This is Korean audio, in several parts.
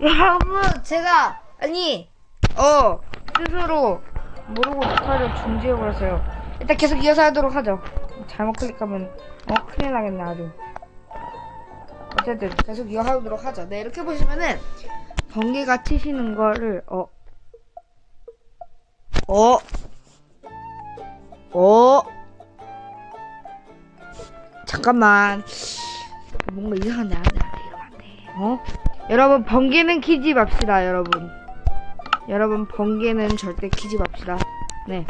여러분, 제가, 아니, 어, 스스로 모르고 녹화를 중지해버렸어요. 일단 계속 이어서 하도록 하죠. 잘못 클릭하면, 어, 큰일 나겠네, 아주. 어쨌든, 계속 이어하도록 하죠. 네, 이렇게 보시면은, 번개가 치시는 거를, 어, 어, 어, 잠깐만. 뭔가 이상한데, 안 돼, 안 돼, 이러면 안 돼. 어? 여러분, 번개는 키지 맙시다, 여러분. 여러분, 번개는 절대 키지 맙시다. 네.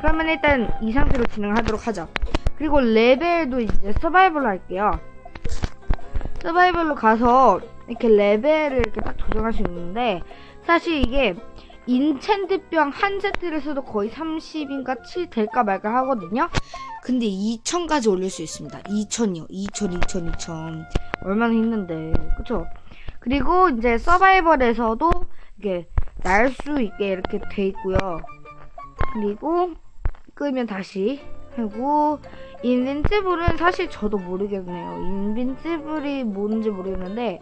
그러면 일단 이 상태로 진행하도록 하죠. 그리고 레벨도 이제 서바이벌로 할게요. 서바이벌로 가서 이렇게 레벨을 이렇게 딱 조정할 수 있는데, 사실 이게 인챈트병 한 세트를 써도 거의 30인가 7 될까 말까 하거든요. 근데 2천까지 올릴 수 있습니다. 2천이요. 2천, 2천, 2천. 얼마나 힘든데. 그쵸? 그리고 이제 서바이벌에서도 이게 날 수 있게 이렇게 돼 있고요. 그리고 끄면 다시 하고 인빈시블은 사실 저도 모르겠네요. 인빈시블이 뭔지 모르겠는데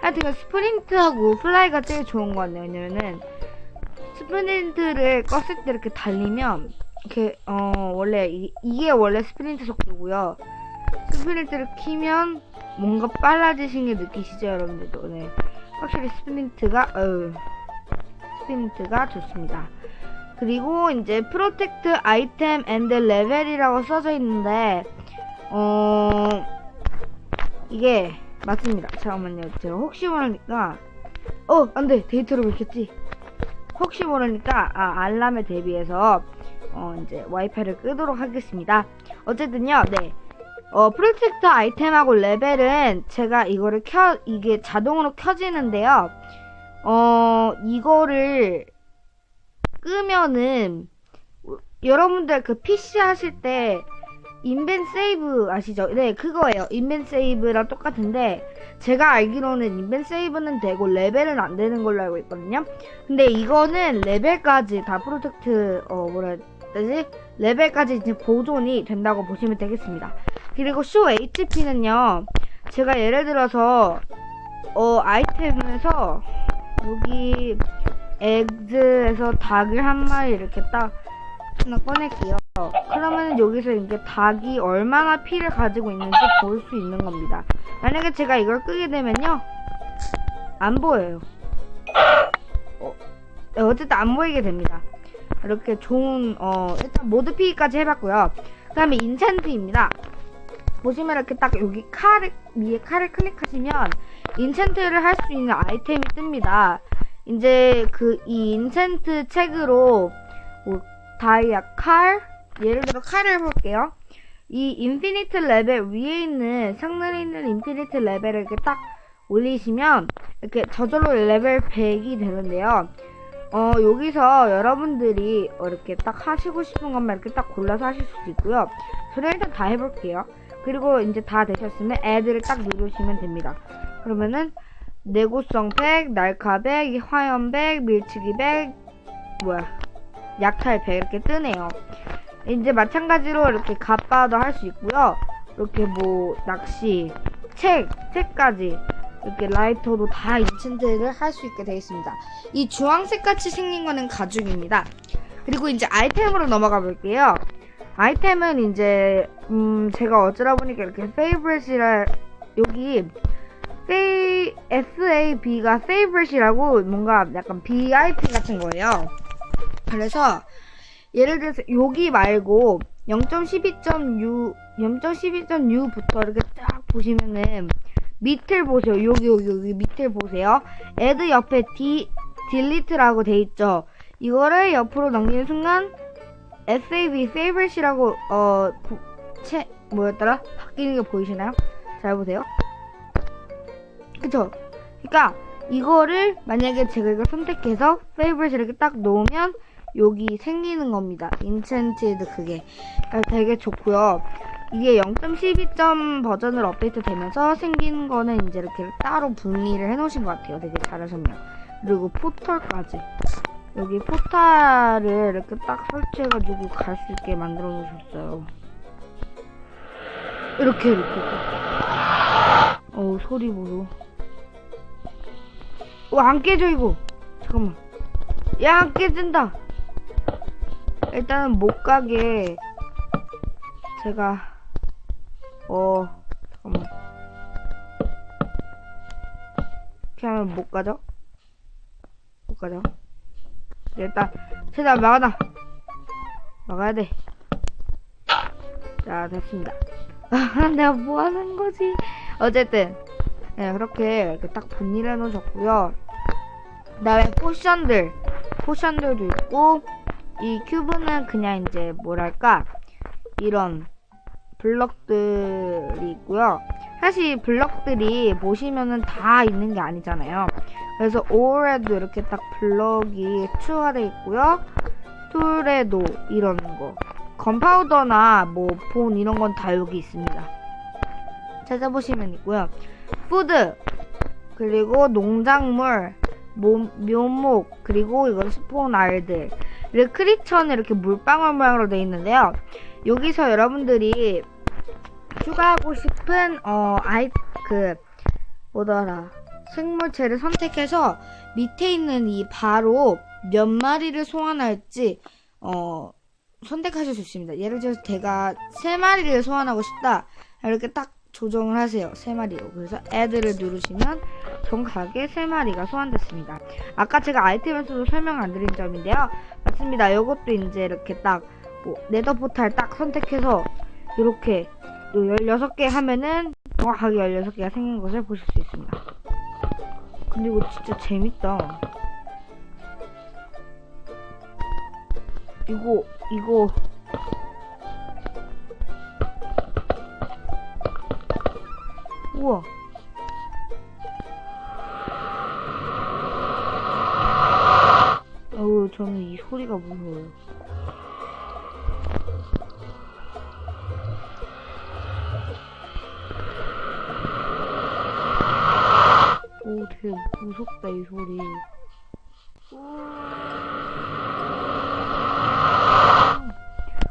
하여튼 스프린트하고 플라이가 제일 좋은 것 같네요. 왜냐면은 스프린트를 껐을 때 이렇게 달리면 이렇게 어 원래 이, 이게 원래 스프린트 속도고요. 스프린트를 키면 뭔가 빨라지신 게 느끼시죠, 여러분들도. 네. 확실히 스프린트가 어 스프린트가 좋습니다. 그리고 이제 프로텍트 아이템 앤드 레벨이라고 써져 있는데 어 이게 맞습니다. 잠깐만요. 제가 혹시 모르니까 어 안돼 데이터를 긁혔지. 혹시 모르니까 아, 알람에 대비해서 어 이제 와이파이를 끄도록 하겠습니다. 어쨌든요, 네. 어 프로텍트 아이템하고 레벨은 제가 이거를 켜 이게 자동으로 켜지는데요. 어 이거를 끄면은 여러분들 그 PC 하실 때 인벤 세이브 아시죠? 네, 그거예요. 인벤 세이브랑 똑같은데 제가 알기로는 인벤 세이브는 되고 레벨은 안 되는 걸로 알고 있거든요. 근데 이거는 레벨까지 다 프로텍트 어 뭐라 해야 되지? 레벨까지 이제 보존이 된다고 보시면 되겠습니다. 그리고 쇼 HP는요. 제가 예를 들어서 어 아이템에서 여기 에그에서 닭을 한 마리 이렇게 딱 하나 꺼낼게요. 그러면 여기서 이제 닭이 얼마나 피를 가지고 있는지 볼 수 있는 겁니다. 만약에 제가 이걸 끄게 되면요. 안 보여요. 어, 네, 어쨌든 안 보이게 됩니다. 이렇게 좋은, 어, 일단 모드 피기까지 해봤고요. 그 다음에 인챈트입니다. 보시면 이렇게 딱 여기 칼을, 위에 칼을 클릭하시면 인챈트를 할 수 있는 아이템이 뜹니다. 이제 그 이 인챈트 책으로 뭐 다이아 칼 예를 들어 칼을 해볼게요. 이 인피니트 레벨 위에 있는 상단에 있는 인피니트 레벨을 이렇게 딱 올리시면 이렇게 저절로 레벨 100이 되는데요. 어 여기서 여러분들이 어, 이렇게 딱 하시고 싶은 것만 이렇게 딱 골라서 하실 수도 있고요. 저는 일단 다 해볼게요. 그리고 이제 다 되셨으면 애들을 딱 누르시면 됩니다. 그러면은 내구성 100, 날카 100, 화염 100, 밀치기 100, 뭐야, 약탈 100 이렇게 뜨네요. 이제 마찬가지로 이렇게 갑바도 할 수 있고요. 이렇게 뭐 낚시, 책, 책까지 이렇게 라이터도 다 인챈트를 할 수 있게 되어 있습니다. 이 주황색 같이 생긴 거는 가죽입니다. 그리고 이제 아이템으로 넘어가 볼게요. 아이템은 이제 음 제가 어쩌다 보니까 이렇게 페이브릿이라 여기 세이, SAB가 favorite이라고 뭔가 약간 BIP 같은 거예요. 그래서 예를 들어서 여기 말고 0.12.U 0.12.U부터 이렇게 딱 보시면은 밑을 보세요. 여기 여기 여기 밑을 보세요. add 옆에 D delete라고 돼 있죠. 이거를 옆으로 넘기는 순간 SAB favorite이라고 어 부, 채 뭐였더라? 바뀌는 게 보이시나요? 잘 보세요. 그쵸? 그니까, 이거를, 만약에 제가 이걸 선택해서, 페이브릿 이렇게 딱 놓으면, 여기 생기는 겁니다. 인챈티드 그게. 그러니까 되게 좋고요. 이게 0.12점 버전으로 업데이트 되면서 생기는 거는 이제 이렇게 따로 분리를 해 놓으신 것 같아요. 되게 잘하셨네요. 그리고 포털까지. 여기 포탈을 이렇게 딱 설치해가지고 갈 수 있게 만들어 놓으셨어요. 이렇게, 이렇게. 어우, 소리 보소. 와, 안 깨져, 이거. 잠깐만. 야, 안 깨진다. 일단은 못 가게 제가 어 잠깐만 이렇게 하면 못 가죠? 못 가죠? 일단 최대한 막아놔 막아야 돼. 자 됐습니다. 아 내가 뭐 하는 거지? 어쨌든 네, 그렇게 이렇게 딱 분리해 놓으셨고요. 그 다음에 포션들 포션들도 있고 이 큐브는 그냥 이제 뭐랄까 이런 블럭들이 있고요. 사실 블럭들이 보시면은 다 있는 게 아니잖아요. 그래서 5월에도 이렇게 딱 블럭이 추가되어 있고요. 툴에도 이런 거. 건파우더나 뭐 본 이런 건 다 여기 있습니다. 찾아보시면 있고요. 푸드 그리고 농작물 모, 묘목 그리고 이건 스폰 알들 그 크리처는 이렇게 물방울 모양으로 되어 있는데요. 여기서 여러분들이 추가하고 싶은 어 아이 그 뭐더라 생물체를 선택해서 밑에 있는 이 바로 몇 마리를 소환할지 어 선택하실 수 있습니다. 예를 들어서 제가 세 마리를 소환하고 싶다 이렇게 딱 조정을 하세요. 세 마리로. 그래서 애들을 누르시면 정확하게 세 마리가 소환됐습니다. 아까 제가 아이템에서도 설명 안 드린 점인데요. 맞습니다. 이것도 이제 이렇게 딱, 뭐, 네더 포탈 딱 선택해서, 이렇게, 또 16개 하면은, 정확하게 16개가 생긴 것을 보실 수 있습니다. 근데 이거 진짜 재밌다. 이거, 이거, 우와. 어우, 저는 이 소리가 무서워요. 되게 무섭다, 이 소리.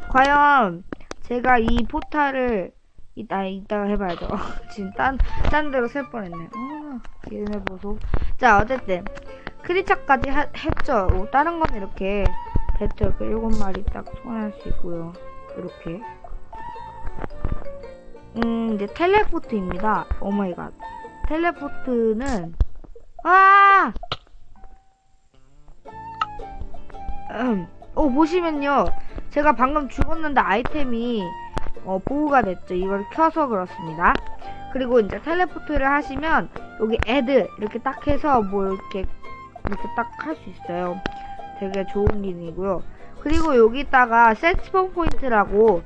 과연 제가 이 포탈을 이따 이따가 해봐야죠. 지금 딴, 딴 데로 셀 뻔했네. 어, 얘네 보소. 자, 어쨌든 크리처까지 하- 했죠. 어, 다른 건 이렇게 배트 이렇게 일곱 마리 딱 소환할 수 있고요. 이렇게. 음, 이제 텔레포트입니다. 오 마이 갓. 텔레포트는 아! 음, 어, 보시면요. 제가 방금 죽었는데 아이템이 어, 보호가 됐죠. 이걸 켜서 그렇습니다. 그리고 이제 텔레포트를 하시면 여기 애드 이렇게 딱 해서 뭐 이렇게 이렇게 딱 할 수 있어요. 되게 좋은 기능이고요. 그리고 여기다가 세트폰 포인트라고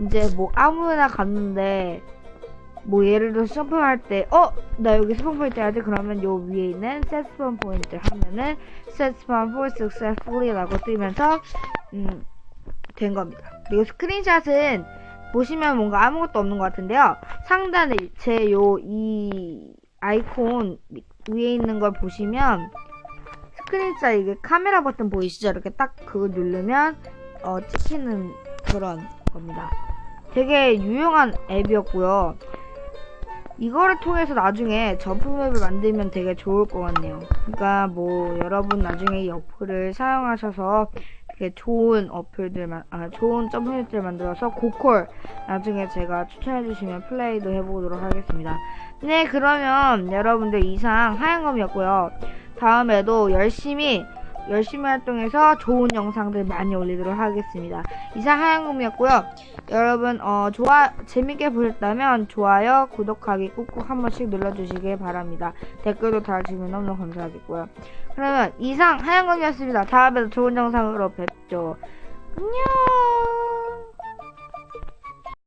이제 뭐 아무나 갔는데 뭐 예를 들어서 점프할 때 어? 나 여기 스폰 포인트 해야지 그러면 요 위에 있는 세트폰 포인트 하면은 세트폰 포인트 successfully라고 뜨면서 음, 된 겁니다. 그리고 스크린샷은 보시면 뭔가 아무것도 없는 것 같은데요. 상단에 제 요 이 아이콘 위에 있는 걸 보시면 스크린샷 이게 카메라 버튼 보이시죠? 이렇게 딱 그거 누르면 어 찍히는 그런 겁니다. 되게 유용한 앱이었고요. 이거를 통해서 나중에 점프맵을 만들면 되게 좋을 것 같네요. 그러니까 뭐 여러분 나중에 이 어플을 사용하셔서 되게 좋은 어플들만 아 좋은 점프맵들 만들어서 고콜 나중에 제가 추천해 주시면 플레이도 해보도록 하겠습니다. 네 그러면 여러분들 이상 하얀검이었고요. 다음에도 열심히 열심히 활동해서 좋은 영상들 많이 올리도록 하겠습니다. 이상 하얀검이었고요. 여러분 어 좋아 재밌게 보셨다면 좋아요, 구독하기 꾹꾹 한 번씩 눌러주시길 바랍니다. 댓글도 달아주시면 너무 감사하겠고요. 그러면 이상 하얀검이었습니다. 다음에도 좋은 영상으로 뵙죠. 안녕.